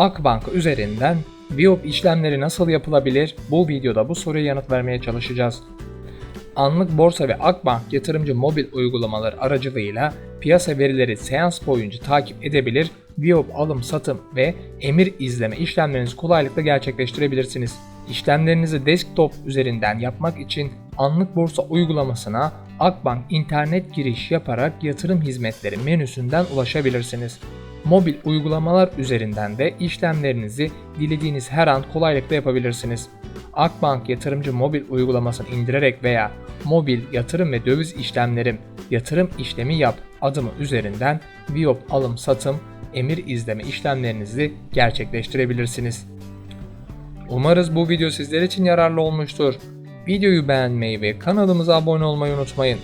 Akbank üzerinden Biop işlemleri nasıl yapılabilir? Bu videoda bu soruya yanıt vermeye çalışacağız. Anlık borsa ve Akbank yatırımcı mobil uygulamaları aracılığıyla piyasa verileri seans boyunca takip edebilir, Biop alım, satım ve emir izleme işlemlerinizi kolaylıkla gerçekleştirebilirsiniz. İşlemlerinizi desktop üzerinden yapmak için anlık borsa uygulamasına Akbank internet giriş yaparak yatırım hizmetleri menüsünden ulaşabilirsiniz. Mobil uygulamalar üzerinden de işlemlerinizi dilediğiniz her an kolaylıkla yapabilirsiniz. Akbank yatırımcı mobil uygulamasını indirerek veya mobil yatırım ve döviz işlemlerim yatırım işlemi yap adımı üzerinden Biop alım satım emir izleme işlemlerinizi gerçekleştirebilirsiniz. Umarız bu video sizler için yararlı olmuştur. Videoyu beğenmeyi ve kanalımıza abone olmayı unutmayın.